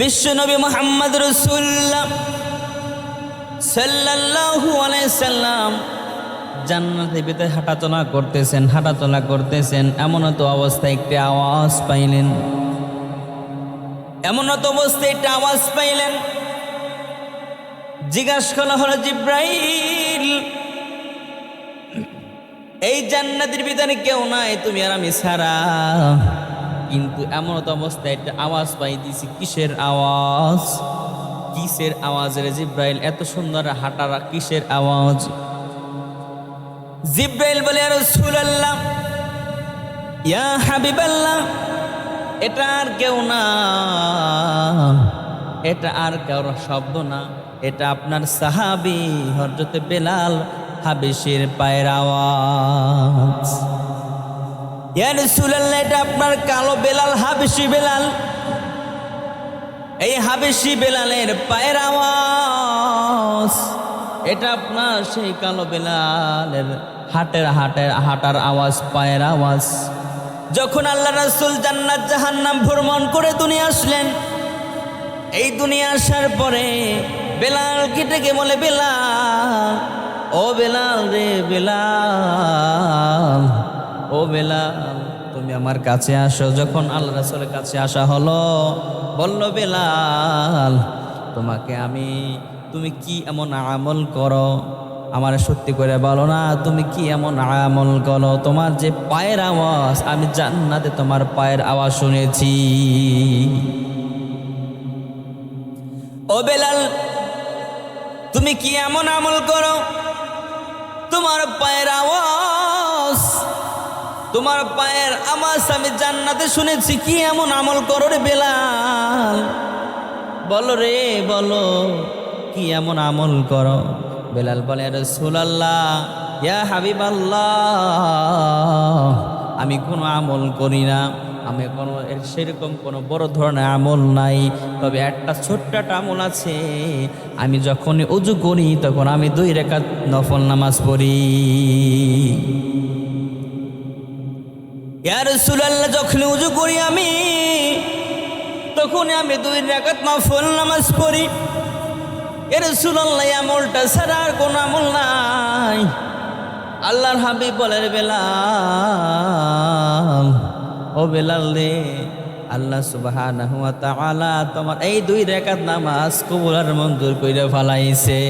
বিশ্বনবী মোহাম্মদ রসুল্লাহ সাল্লাল্লাহু আলাইহি সাল্লাম জান্নাতের ভিতরে হাঁটাচলা করতেছেন হাঁটাচলা করতেছেন। এমন তো অবস্থায় একটি আওয়াজ পাইলেন। এমন তো অবস্থায় একটা আওয়াজ পাইলেন। জিজ্ঞাসা করা হলো জিব্রাইল, এই জান্নাতের ভিতরে কেউ নাই, তুমি আর আমি ছাড়া। কিন্তু এমন অবস্থায় একটা আওয়াজ পাই দিছি, কিসের আওয়াজ? কিসের আওয়াজ রে জিব্রাইল? এত সুন্দর হাঁটারা কিসের আওয়াজ? জিব্রাইল বলে রাসূলুল্লাহ, ইয়া হাবিবাল্লাহ, এটা আর কেউ না। এটা আর কারোর শব্দ না। এটা আপনার সাহাবি হরজতে বেলাল হাবিসের পায়ের আওয়াজ। ইয়া রাসূলুল্লাহ এটা আপনার কালো বেলাল, হাবিসি বেলাল। এই হাবেশি বেলালের পায়ের আওয়াজ, এটা আপনার সেই কালো বেলালের হাটের হাটের হাঁটার আওয়াজ, পায়ের আওয়াজ। যখন আল্লাহ রাসূল জান্নাত জাহান্নাম ভ্রমণ করে দুনিয়া আসলেন, এই দুনিয়া আসার পরে বেলাল কেটে বলে, বেলাল, ও বেলাল রে বেলাল ও বেলাল, তুমি আমার কাছে আসো। যখন আল্লাহ রাসূলের কাছে আসা হলো, বলল, বেলাল, তোমাকে আমি, তুমি কি এমন আমল করো? আমার সত্যি করে বলো না, তুমি কি এমন আমল করো? তোমার যে পায়ের আওয়াজ, আমি জান্নাতে তোমার পায়ের আওয়াজ শুনেছি। ও বেলাল, তুমি কি এমন আমল করো? তোমার পায়ের আওয়াজ তোমার পায়ের আওয়াজ আমি জান্নাতে শুনেছি, কি এমন আমল করো রে বেলাল? বলো রে, বলো, কি এমন আমল করো? বেলাল বলে রসুলাল্লাহ, ইয়া হাবিব আল্লাহ আমি কোনো আমল করি না। আমি কোনো, এর সেরকম কোনো বড় ধরনের আমল নাই। তবে একটা ছোট্ট একটা আমল আছে। আমি যখন উজু করি, তখন আমি দুই রেখাত নফল নামাজ পড়ি। যখন উজু করি আমি তখন আমি দুই রেখাত নফল নামাজ পড়ি। এর সুলাল্লাহ আমলটা ছাড়া আর কোনো আমল নাই। আল্লাহর হাবিব বলের বেলাল, ও বেলাল রে, আল্লাহ তাআলা তোমার এই দুই রেখাত নামাজ কবুল আর মঞ্জুর কইরা ফালাইছে।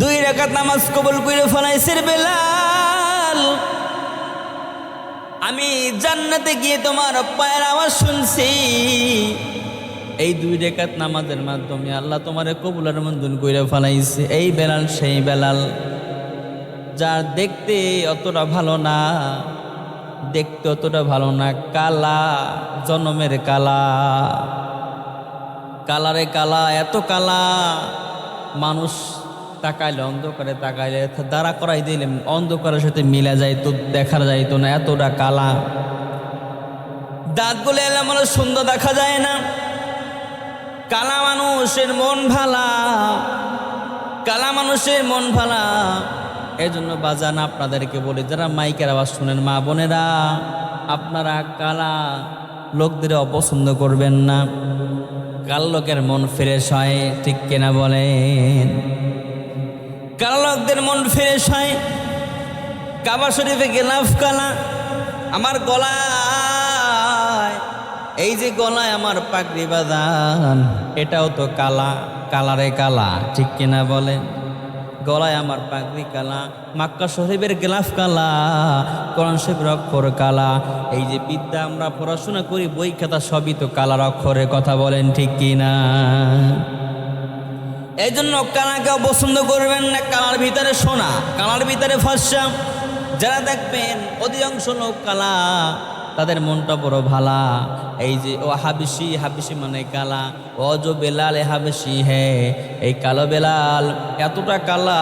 দুই রেখাত নামাজ কবুল কইরা ফলাইছে রে বেলাল আমি জান্নাতে গিয়ে তোমার পায়ের আওয়াজ শুনছি। এই দুই রেখাত নামাজের মাধ্যমে আল্লাহ তোমার কবুলার মঞ্জুর কইরা ফলাইছে। এই বেলাল, সেই বেলাল। যার দেখতে অতটা ভালো না, দেখতে অতটা ভালো না, কালা, জনমের কালা। কালারে কালা, এত কালা। মানুষ তাকাইলে অন্ধকারে তাকাইলে দাঁড়া করাই দিলে অন্ধকারের সাথে মিলা যাইতো দেখা যাইতো না, এতটা কালা। দাঁতগুলো এলে আমার সুন্দর দেখা যায় না। কালা মানুষের মন ভালা, কালা মানুষের মন ভালা। এই জন্য বাজান আপনাদেরকে বলি, যারা মাইকের আওয়াজ শুনেন, মা বোনেরা, আপনারা কালা লোকদের অপছন্দ করবেন না। কাল লোকের মন ফ্রেশ হয়, ঠিক কেনা বলেন? কালা লোকদের মন ফ্রেশ হয়, কাবা শরীফে গেলাফ কালা, আমার গলায়, এই যে গলায় আমার পাগড়ি বাদান এটাও তো কালা, কালারে কালা, ঠিক কিনা বলেন? গলায় আমার পাগড়ি কালা, মাক্কা শরীফের গেলাফ কালা, কোরআন শরীফের অক্ষর কালা, এই যে বিদ্যা আমরা পড়াশোনা করি, বই খাতা সবই তো কালার অক্ষরে কথা বলেন, ঠিক কিনা? এই জন্য কালাকে পছন্দ করবেন না, কালার ভিতরে সোনা, কালার ভিতরে ফর্সা। যারা দেখবেন অধিকাংশ লোক কালা, তাদের মনটা বড় ভালা। এই যে, ও হাবিসি হাবিসি মানে কালা, ও জো বেলাল, এ হাবিসি হে, এই কালো বেলাল, এতটা কালা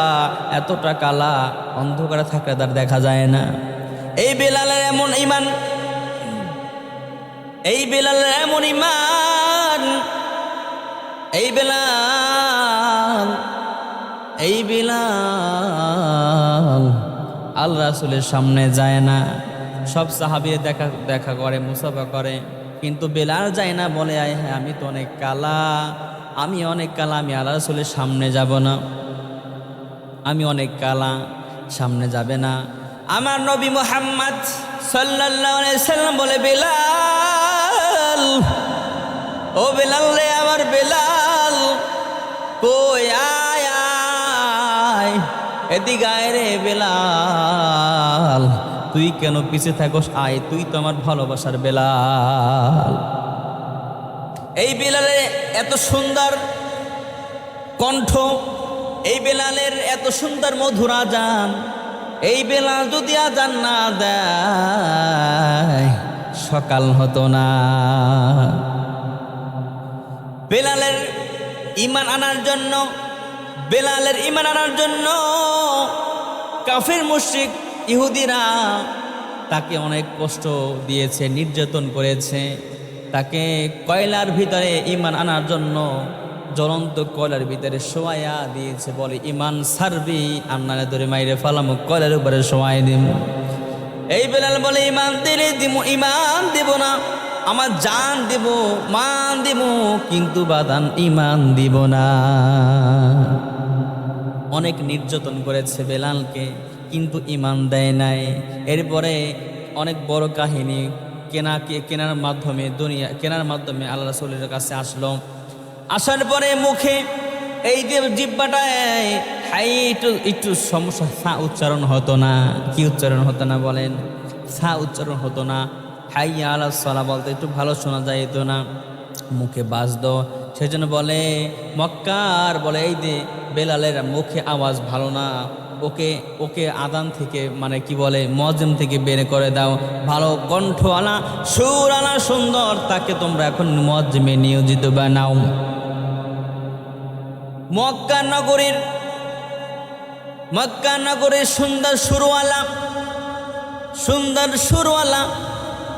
এতটা কালা, অন্ধকারে থাকলে তার দেখা যায় না। এই বেলালের এমন ইমান, এই বেলালের এমন ইমান, এই বেলাল এই বেলাল আল রাসুলের সামনে যায় না। সব সাহাবিয়ে দেখা দেখা করে, মুসাফা করে। কিন্তু বেলাল যায় না, বলে, আয় হ্যাঁ আমি তো অনেক কালা। আমি অনেক কালা, আমি আল্লাহ রসুলের সামনে যাব না। আমি অনেক কালা, সামনে যাবে না। আমার নবী মোহাম্মদ সাল্লাম বলে, বেলাল, ও বেলাল রে, আমার বেলাল, কই এদিকে আয় রে বেলাল। তুই কেন পিছে থাকস? আয়, তুই তো আমার ভালোবাসার বেলাল। এই বেলালে এত সুন্দর কণ্ঠ, এই বেলালের এত সুন্দর মধুর আজান, এই বেলাল যদি আজান না দেয়, সকাল হতো না। বেলালের ইমান আনার জন্য, বেলালের ইমান আনার জন্য কাফির মুশরিক ইহুদিরা তাকে অনেক কষ্ট দিয়েছে, নির্যাতন করেছে। তাকে কয়লার ভিতরে ইমান আনার জন্য জ্বলন্ত কয়লার ভিতরে শোয়াইয়া দিয়েছে বলে ইমান সারবি আপনারা ধরে মাইরে ফালাম, কয়লার উপরে শোয়াই দিব এই বেলাল বলে ইমান দিলে দিব ইমান দেব না। আমার জান দেব, মান দেব, কিন্তু বাদান ইমান দিব না। অনেক নির্যাতন করেছে বেলালকে, কিন্তু ইমান দেয় নাই। এরপরে অনেক বড় কাহিনী কেনাকে কেনার মাধ্যমে দুনিয়া কেনার মাধ্যমে আল্লাহ রসুলের কাছে আসলো। আসার পরে মুখে এই যে জিব্বাটায় হাই একটু একটু সমস্যা, সা উচ্চারণ হতো না। কি উচ্চারণ হতো না বলেন? সা উচ্চারণ হতো না। হাই আল্লাহ সালা বলতে একটু ভালো শোনা যাইতো না। মুখে বাজতো সেই জন্য বলে, মক্কার বলে, এই যে বেলালের মুখে আওয়াজ ভালো না, ওকে ওকে আদান থেকে মানে কি বলে, মজম থেকে বের করে দাও, ভালো কণ্ঠ আনা সুর আনা সুন্দর, তাকে তোমরা এখন মজমে নিয়োজিত বানাও। মক্কা নগরীর মক্কা নগরীর সুন্দর সুরওয়ালা সুন্দর সুরওয়ালা,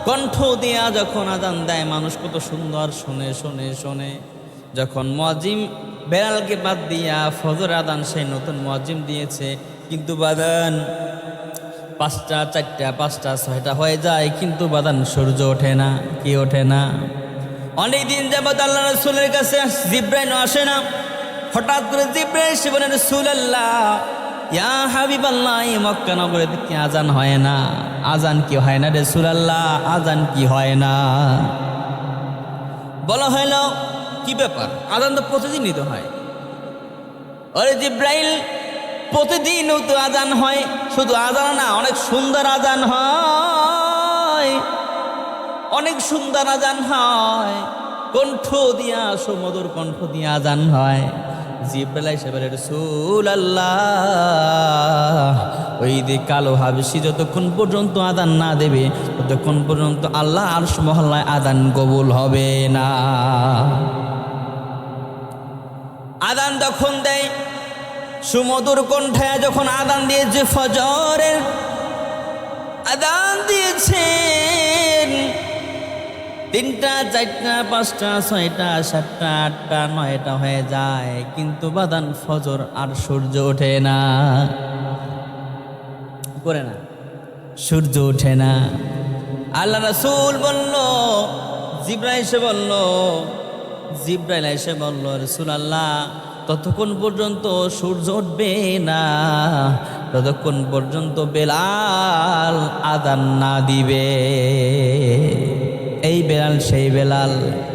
কণ্ঠ দিয়া যখন আদান দেয়, মানুষ কত সুন্দর, শুনে শুনে শুনে। যখন মজিম বেড়ালকে বাদ দিয়া ফজর আদান সেই নতুন মজিম দিয়েছে, কিন্তু বাদান পাঁচটা, চারটা, পাঁচটা, ছয়টা হয়ে যায়, কিন্তু বাদান সূর্য ওঠে না, কি ওঠে না। অনেক দিন যাবত আল্লাহ রসুলের কাছে জিব্রাইন আসে না। হঠাৎ করে জিব্রাইল এসে বলেন রসুল আল্লাহ ইয়া হাবিব আল্লাহ মক্কা নগরে কি আজান হয় না। আজান কি হয় না রসুল আল্লাহ আজান কি হয় না? বলা হইল কি ব্যাপার? আদান তো প্রতিদিনই তো হয়। ওরে জিব্রাইল, প্রতিদিনও তো আজান হয়। শুধু আজান না, অনেক সুন্দর আজান হয়। অনেক সুন্দর আজান হয়। কণ্ঠ দিয়া সুমধুর কণ্ঠ দিয়া আজান হয়। জিব্রাইল হিসেবে রসুল আল্লাহ ওই যে কালো হাবিসি যতক্ষণ পর্যন্ত আদান না দেবে, ততক্ষণ পর্যন্ত আল্লাহ আর মহল্লায় আদান কবুল হবে না। আদান তখন দেয়, সুমধুর কণ্ঠে যখন আদান দিয়েছে ফজরের, আদান দিয়েছেন তিনটা, চারটা, পাঁচটা, ছয়টা, সাতটা, আটটা, নয়টা হয়ে যায়, কিন্তু বাদান ফজর আর সূর্য ওঠে না। করে না। সূর্য ওঠে না। আল্লাহ রাসূল বলল এসে বলল জিব্রাইল এসে বলল রসুল আল্লাহ ততক্ষণ পর্যন্ত সূর্য উঠবে না। ততক্ষণ পর্যন্ত বেলাল আদান না দিবে। এই বেলাল, সেই বেলাল,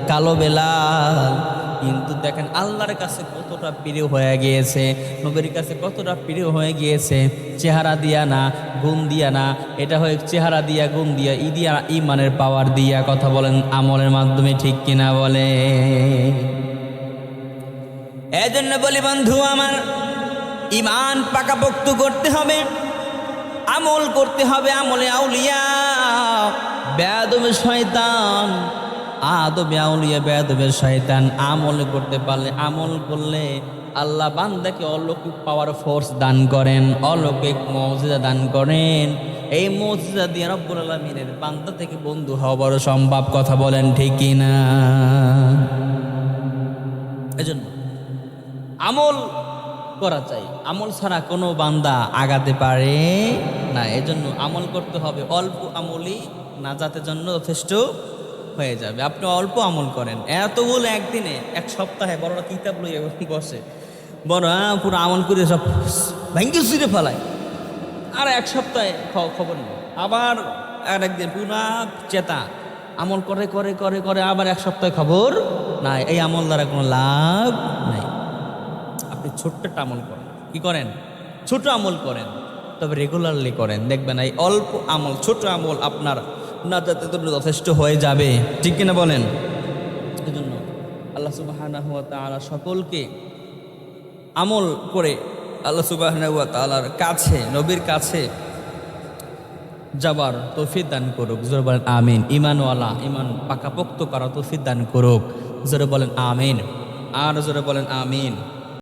কালো বেলাল কিন্তু দেখেন আল্লাহর কাছে কতটা প্রিয় হয়ে গিয়েছে, নবীর কাছে কতটা প্রিয় হয়ে গিয়েছে, চেহারা দিয়া না গুণ দিয়া না, এটা হয়ে চেহারা দিয়া গুণ দিয়া, ই দিয়া ইমানের পাওয়ার দিয়া কথা বলেন আমলের মাধ্যমে ঠিক কিনা বলে। এজন্য বলি বন্ধু আমার ইমান পাকাপোক্ত করতে হবে, আমল করতে হবে আমলে আউলিয়া বেদবে শয়তান। আদবে আউলিয়া বেদবে শয়তান আমল করতে পারলে, আমল করলে আল্লাহ বান্দাকে অলৌকিক পাওয়ার ফোর্স দান করেন, অলৌকিক মৌজিদা দান করেন। এই মৌজিদা দিয়ে রব্বুল আলমিনের বান্দা থেকে বন্ধু হওয়া বড় সম্ভব, কথা বলেন ঠিকই না এজন্য আমল করা চাই। আমল ছাড়া কোনো বান্দা আগাতে পারে না। এজন্য আমল করতে হবে, অল্প আমলই নাজাতের জন্য যথেষ্ট হয়ে যাবে। আপনি অল্প আমল করেন। এতগুলো একদিনে, এক সপ্তাহে বড়রা কিতাব লইয়ে বসে। বড় পুরো আমল করে সব ভেঙ্গে সুরে ফেলায়। আর এক সপ্তাহে খবর নেই। আবার আর একদিন পুরা চেতা। আমল করে করে করে করে আবার এক সপ্তাহে খবর নাই। এই আমল দ্বারা কোনো লাভ নাই। আপনি ছোট্ট একটা আমল করেন। কি করেন? ছোট আমল করেন। তবে রেগুলারলি করেন। দেখবেন এই অল্প আমল, ছোট আমল আপনার না যাতে যথেষ্ট হয়ে যাবে। ঠিক কিনা বলেন? এই জন্য আল্লাহ সুবাহ সকলকে আমল করে আল্লাহ সুবাহ তালার কাছে, নবীর কাছে যাবার তৌফিক দান করুক। জোরে বলেন আমিন। ইমানওয়ালা ইমান পাকাপোক্ত করা তৌফিক দান করুক। জোরে বলেন আমিন। আর জোরে বলেন আমিন।